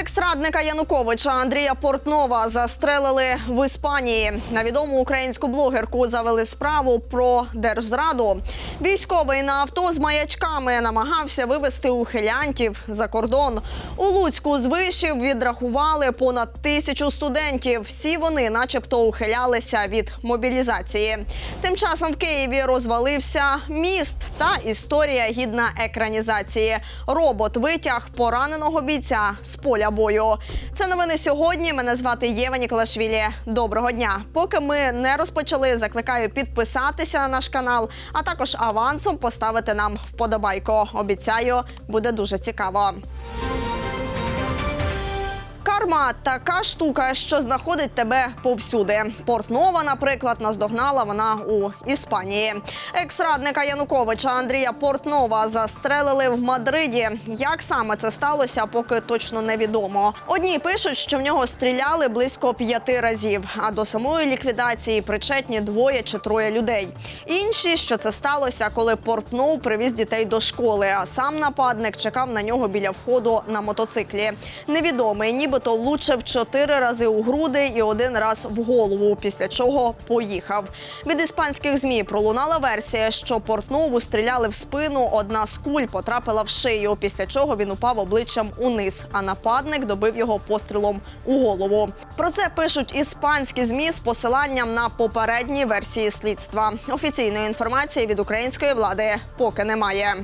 Екс-радника Януковича Андрія Портнова застрелили в Іспанії. На відому українську блогерку завели справу про держзраду. Військовий на авто з маячками намагався вивезти ухилянтів за кордон. У Луцьку з вишів відрахували понад тисячу студентів. Всі вони, начебто, ухилялися від мобілізації. Тим часом в Києві розвалився міст та історія гідна екранізації. Робот витяг пораненого бійця з поля бою. Це новини сьогодні. Мене звати Єва Ніколашвілі. Доброго дня. Поки ми не розпочали, закликаю підписатися на наш канал, а також авансом поставити нам вподобайку. Обіцяю, буде дуже цікаво. Карма така штука, що знаходить тебе повсюди. Портнова, наприклад, наздогнала вона у Іспанії. Екс-радника Януковича Андрія Портнова застрелили в Мадриді. Як саме це сталося, поки точно невідомо. Одні пишуть, що в нього стріляли близько п'яти разів. А до самої ліквідації причетні двоє чи троє людей. Інші, що це сталося, коли Портнов привіз дітей до школи, а сам нападник чекав на нього біля входу на мотоциклі. Невідомий, нібито влучив чотири рази у груди і один раз в голову, після чого поїхав. Від іспанських змі пролунала версія, що Портнову стріляли в спину. Одна з куль потрапила в шию, після чого він упав обличчям униз, а нападник добив його пострілом у голову. Про це пишуть іспанські змі з посиланням на попередні версії слідства. Офіційної інформації від української влади поки немає.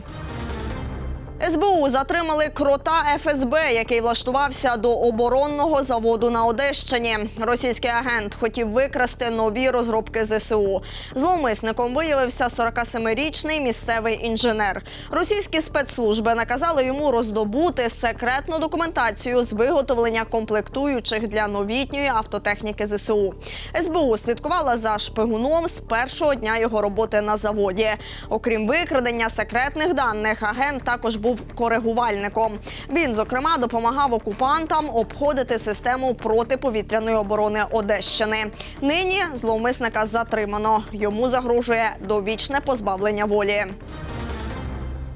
СБУ затримали крота ФСБ, який влаштувався до оборонного заводу на Одещині. Російський агент хотів викрасти нові розробки ЗСУ. Зловмисником виявився 47-річний місцевий інженер. Російські спецслужби наказали йому роздобути секретну документацію з виготовлення комплектуючих для новітньої автотехніки ЗСУ. СБУ слідкувала за шпигуном з першого дня його роботи на заводі. Окрім викрадення секретних даних, агент також був коригувальником. Він, зокрема, допомагав окупантам обходити систему протиповітряної оборони Одещини. Нині зловмисника затримано. Йому загрожує довічне позбавлення волі.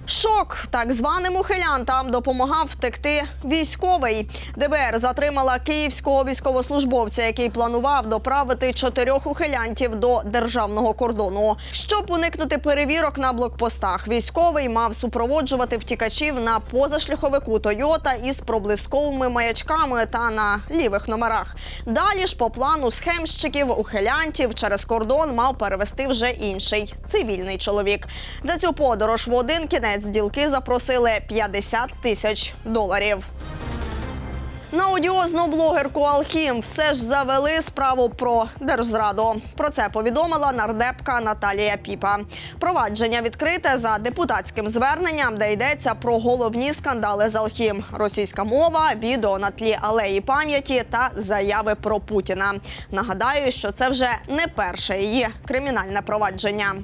Шок так званим ухилянтам допомагав втекти військовий. ДБР затримала київського військовослужбовця, який планував доправити чотирьох ухилянтів до державного кордону. Щоб уникнути перевірок на блокпостах, військовий мав супроводжувати втікачів на позашляховику Тойота із проблисковими маячками та на лівих номерах. Далі ж по плану схемщиків ухилянтів через кордон мав перевести вже інший цивільний чоловік. За цю подорож в один кінець ділки запросили 50 тисяч доларів. На одіозну блогерку Алхім все ж завели справу про держзраду. Про це повідомила нардепка Наталія Піпа. Провадження відкрите за депутатським зверненням, де йдеться про головні скандали з Алхім: російська мова, відео на тлі алеї пам'яті та заяви про Путіна. Нагадаю, що це вже не перше її кримінальне провадження.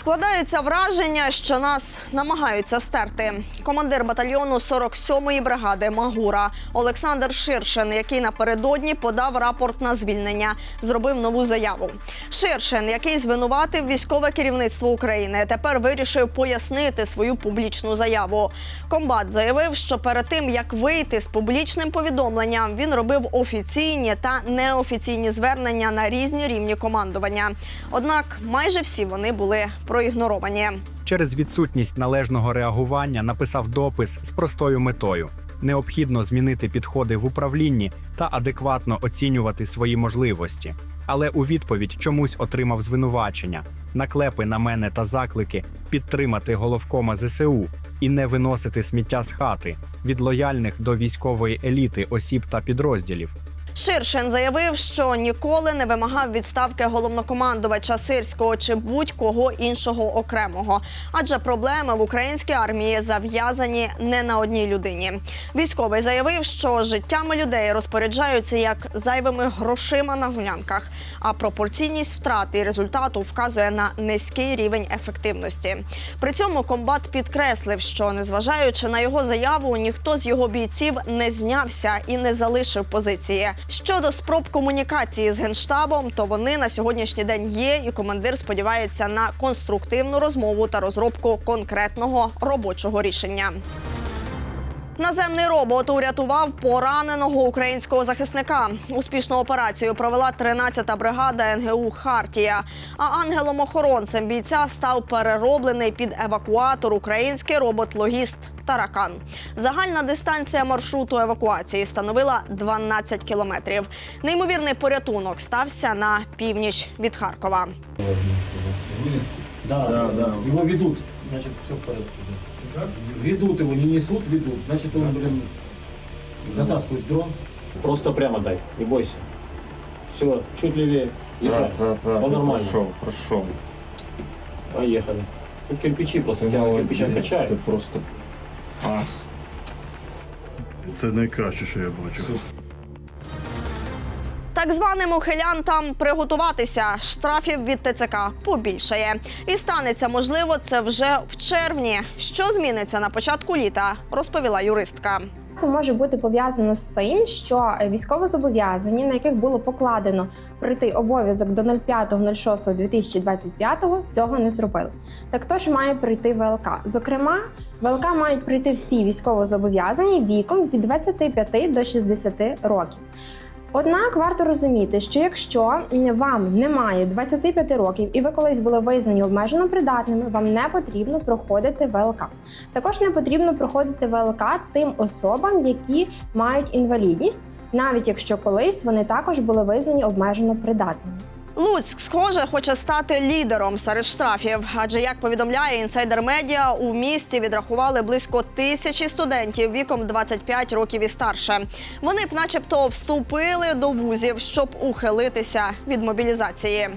Складається враження, що нас намагаються стерти. Командир батальйону 47-ї бригади Магура Олександр Ширшин, який напередодні подав рапорт на звільнення, зробив нову заяву. Ширшин, який звинуватив військове керівництво України, тепер вирішив пояснити свою публічну заяву. Комбат заявив, що перед тим як вийти з публічним повідомленням, він робив офіційні та неофіційні звернення на різні рівні командування. Однак майже всі вони були проігноровані. через відсутність належного реагування написав допис з простою метою: необхідно змінити підходи в управлінні та адекватно оцінювати свої можливості. Але у відповідь чомусь отримав звинувачення, наклепи на мене та заклики підтримати головкома ЗСУ і не виносити сміття з хати від лояльних до військової еліти осіб та підрозділів. Ширшин заявив, що ніколи не вимагав відставки головнокомандувача сирського чи будь-кого іншого окремого, адже проблеми в українській армії зав'язані не на одній людині. Військовий заявив, що життями людей розпоряджаються як зайвими грошима на гулянках, а пропорційність втрат і результату вказує на низький рівень ефективності. При цьому комбат підкреслив, що незважаючи на його заяву, ніхто з його бійців не знявся і не залишив позиції. Щодо спроб комунікації з генштабом, то вони на сьогоднішній день є, і командир сподівається на конструктивну розмову та розробку конкретного робочого рішення. Наземний робот урятував пораненого українського захисника. Успішну операцію провела 13-та бригада НГУ Хартія. А ангелом-охоронцем бійця став перероблений під евакуатор український робот-логіст Таракан. Загальна дистанція маршруту евакуації становила 12 кілометрів. Неймовірний порятунок стався на північ від Харкова. Да, да, да. Его ведут, значит, все в порядке. Ведут его, не несут, ведут. Значит, он, блин, затаскивает дрон. Просто прямо дай, не бойся. Все, чуть левее. Езжай. Да, да, Все нормально. Прошел, прошел. Поехали. Тут кирпичи просто, тебя качает. Це просто ас. Це найкраще, що я бачив. Так званим ухилянтам приготуватися штрафів від ТЦК побільшає. І станеться можливо це вже в червні. Що зміниться на початку літа, розповіла юристка. Це може бути пов'язано з тим, що військовозобов'язані, на яких було покладено прийти обов'язок до 05.06.2025, цього не зробили. Так хто ж має прийти ВЛК? Зокрема, ВЛК мають прийти всі військовозобов'язані віком від 25 до 60 років. Однак варто розуміти, що якщо вам немає 25 років і ви колись були визнані обмежено придатними, вам не потрібно проходити ВЛК. Також не потрібно проходити ВЛК тим особам, які мають інвалідність, навіть якщо колись вони також були визнані обмежено придатними. Луцьк, схоже, хоче стати лідером серед штрафів. Адже як повідомляє інсайдер медіа, у місті відрахували близько тисячі студентів віком 25 років і старше. Вони б, начебто, вступили до вузів, щоб ухилитися від мобілізації.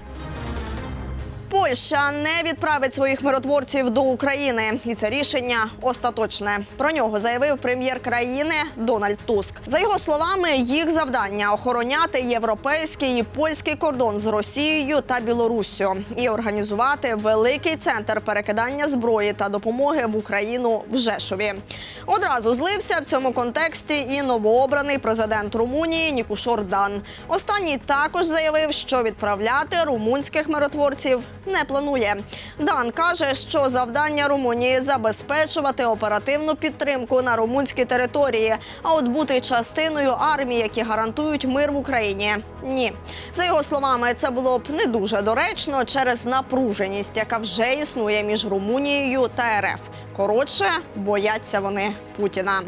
Польща не відправить своїх миротворців до України, і це рішення остаточне. Про нього заявив прем'єр країни Дональд Туск. За його словами, їх завдання охороняти європейський і польський кордон з Росією та Білоруссю і організувати великий центр перекидання зброї та допомоги в Україну в Жешові. Одразу злився в цьому контексті і новообраний президент Румунії Нікушор Дан. Останній також заявив, що відправляти румунських миротворців не планує. Дан каже, що завдання Румунії забезпечувати оперативну підтримку на румунській території, а от бути частиною армії, які гарантують мир в Україні. Ні, за його словами, це було б не дуже доречно через напруженість, яка вже існує між Румунією та РФ. Коротше, бояться вони Путіна.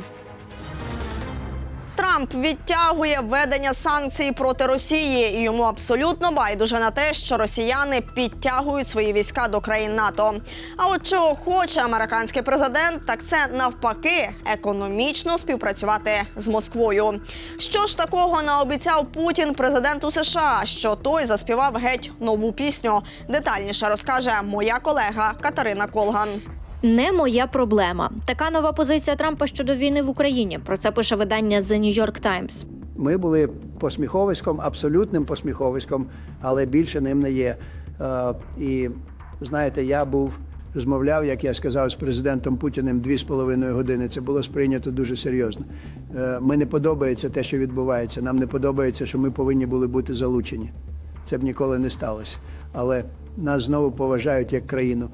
Трамп відтягує введення санкцій проти Росії, і йому абсолютно байдуже на те, що росіяни підтягують свої війська до країн НАТО. А от чого хоче американський президент, так це навпаки економічно співпрацювати з Москвою. Що ж такого наобіцяв Путін президенту США, що той заспівав геть нову пісню? Детальніше розкаже моя колега Катерина Колган. Не моя проблема. Така нова позиція Трампа щодо війни в Україні. Про це пише видання The New York Times. Ми були посміховиськом, абсолютним посміховиськом, але більше ним не є. Е, І знаєте, я був розмовляв, як я сказав, з президентом Путіним дві з половиною години. Це було сприйнято дуже серйозно. Е, Ми не подобається те, що відбувається. Нам не подобається, що ми повинні були бути залучені. Це б ніколи не сталося. Але нас знову поважають як країну.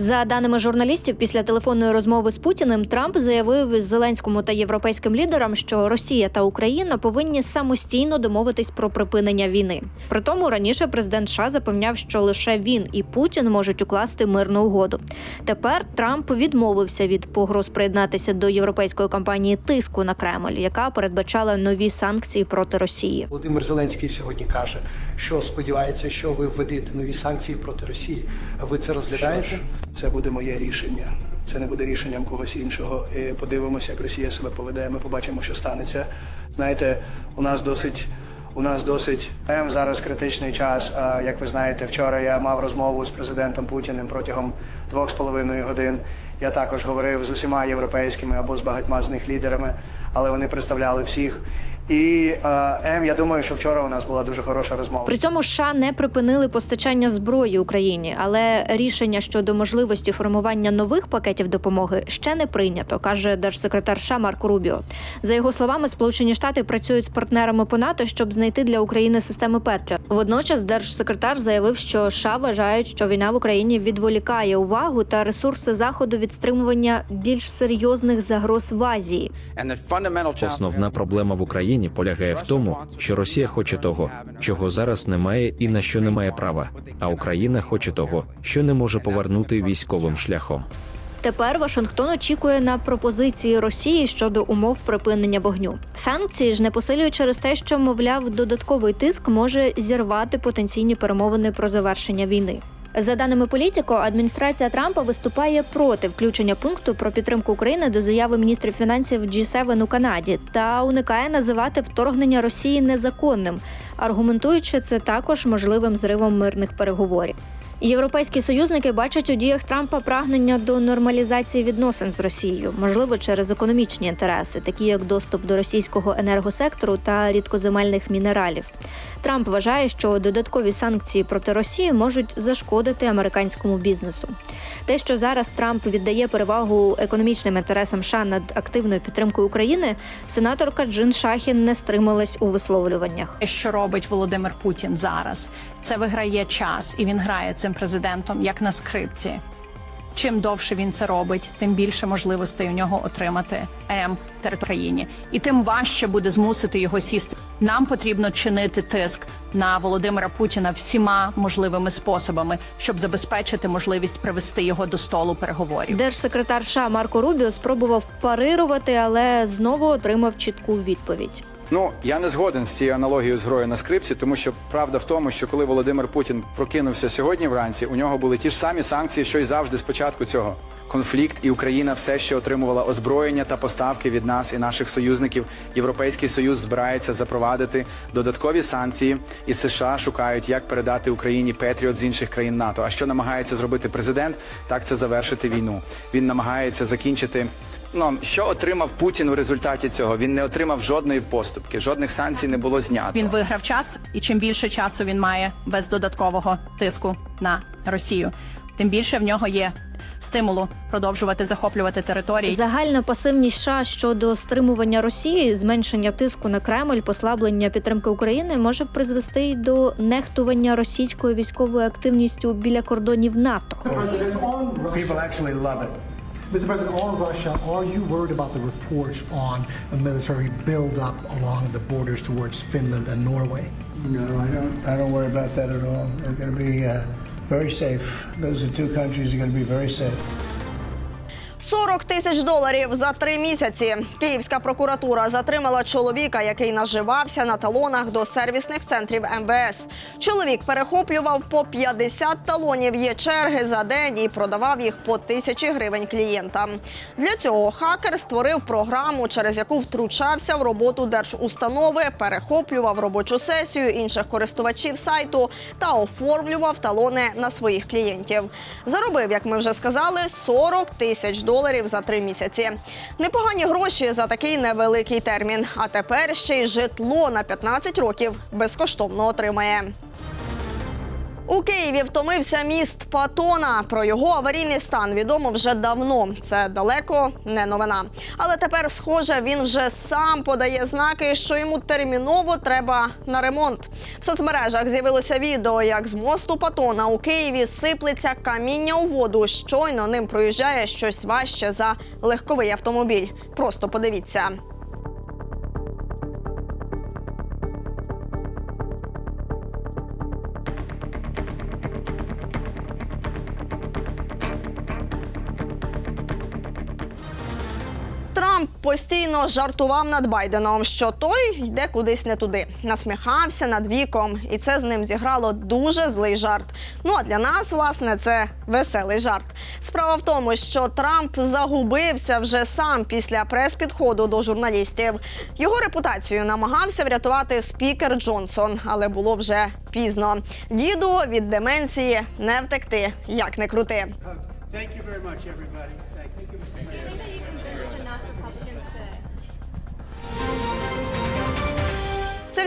За даними журналістів, після телефонної розмови з Путіним Трамп заявив Зеленському та європейським лідерам, що Росія та Україна повинні самостійно домовитись про припинення війни. При тому раніше президент США запевняв, що лише він і Путін можуть укласти мирну угоду. Тепер Трамп відмовився від погроз приєднатися до європейської кампанії тиску на Кремль, яка передбачала нові санкції проти Росії. Володимир Зеленський сьогодні каже, що сподівається, що ви введете нові санкції проти Росії. Ви це розглядаєте? Це буде моє рішення. Це не буде рішенням когось іншого. І подивимося, як Росія себе поведе. Ми побачимо, що станеться. Знаєте, у нас досить. У нас досить Ем, зараз критичний час. А, Як ви знаєте, вчора я мав розмову з президентом Путіним протягом двох з половиною годин. Я також говорив з усіма європейськими або з багатьма з них лідерами, але вони представляли всіх. І е, М, я думаю, що вчора у нас була дуже хороша розмова. При цьому США не припинили постачання зброї Україні, але рішення щодо можливості формування нових пакетів допомоги ще не прийнято, каже держсекретар США Марко Рубіо. За його словами, Сполучені Штати працюють з партнерами по НАТО, щоб знайти для України системи Петріо. Водночас держсекретар заявив, що США вважають, що війна в Україні відволікає увагу та ресурси заходу від стримування більш серйозних загроз в Азії. Основна проблема в Україні полягає в тому, що Росія хоче того, чого зараз немає і на що не має права, а Україна хоче того, що не може повернути військовим шляхом. Тепер Вашингтон очікує на пропозиції Росії щодо умов припинення вогню. Санкції ж не посилюють через те, що мовляв, додатковий тиск може зірвати потенційні перемовини про завершення війни. За даними політико, адміністрація Трампа виступає проти включення пункту про підтримку України до заяви міністрів фінансів G7 у Канаді та уникає називати вторгнення Росії незаконним, аргументуючи це також можливим зривом мирних переговорів. Європейські союзники бачать у діях Трампа прагнення до нормалізації відносин з Росією, можливо, через економічні інтереси, такі як доступ до російського енергосектору та рідкоземельних мінералів. Трамп вважає, що додаткові санкції проти Росії можуть зашкодити американському бізнесу. Те, що зараз Трамп віддає перевагу економічним інтересам США над активною підтримкою України, сенаторка Джин Шахін не стрималась у висловлюваннях. що робить Володимир Путін зараз. Це виграє час, і він грає цим президентом як на скрипці. Чим довше він це робить, тим більше можливостей у нього отримати М території, і тим важче буде змусити його сісти. Нам потрібно чинити тиск на Володимира Путіна всіма можливими способами, щоб забезпечити можливість привести його до столу переговорів. Держсекретар США Марко Рубіо спробував парирувати, але знову отримав чітку відповідь. Ну я не згоден з цією аналогією з грою на скрипці, тому що правда в тому, що коли Володимир Путін прокинувся сьогодні вранці, у нього були ті ж самі санкції, що й завжди з початку цього. Конфлікт і Україна все ще отримувала озброєння та поставки від нас і наших союзників. Європейський союз збирається запровадити додаткові санкції, і США шукають, як передати Україні Петріот з інших країн НАТО. А що намагається зробити президент? Так це завершити війну. Він намагається закінчити Ну, що отримав Путін у результаті цього? Він не отримав жодної поступки, жодних санкцій не було знято. Він виграв час, і чим більше часу він має без додаткового тиску на Росію, тим більше в нього є стимулу продовжувати захоплювати території. Загальна пасивність США щодо стримування Росії, зменшення тиску на Кремль, послаблення підтримки України може призвести й до нехтування російською військовою активністю біля кордонів НАТО. Mr. President, on Russia, are you worried about the reports on a military buildup along the borders towards Finland and Norway? No, I don't. I don't worry about that at all. They're going to be uh, very safe. Those are two countries that are going to be very safe. 40 тисяч доларів за три місяці. Київська прокуратура затримала чоловіка, який наживався на талонах до сервісних центрів МВС. Чоловік перехоплював по 50 талонів є черги за день і продавав їх по тисячі гривень клієнтам. Для цього хакер створив програму, через яку втручався в роботу держустанови, перехоплював робочу сесію інших користувачів сайту та оформлював талони на своїх клієнтів. Заробив, як ми вже сказали, 40 тисяч доларів за три місяці. Непогані гроші за такий невеликий термін. А тепер ще й житло на 15 років безкоштовно отримає. У Києві втомився міст Патона. Про його аварійний стан відомо вже давно. Це далеко не новина. Але тепер, схоже, він вже сам подає знаки, що йому терміново треба на ремонт. В соцмережах з'явилося відео, як з мосту Патона у Києві сиплеться каміння у воду. Щойно ним проїжджає щось важче за легковий автомобіль. Просто подивіться. Трамп постійно жартував над Байденом, що той йде кудись не туди, насміхався над віком, і це з ним зіграло дуже злий жарт. Ну а для нас, власне, це веселий жарт. Справа в тому, що Трамп загубився вже сам після прес-підходу до журналістів. Його репутацію намагався врятувати спікер Джонсон, але було вже пізно. Діду від деменції не втекти, як не крути.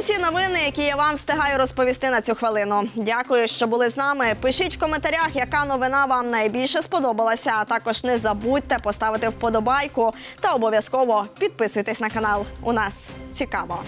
Усі новини, які я вам встигаю розповісти на цю хвилину. Дякую, що були з нами. Пишіть в коментарях, яка новина вам найбільше сподобалася. А також не забудьте поставити вподобайку та обов'язково підписуйтесь на канал. У нас цікаво.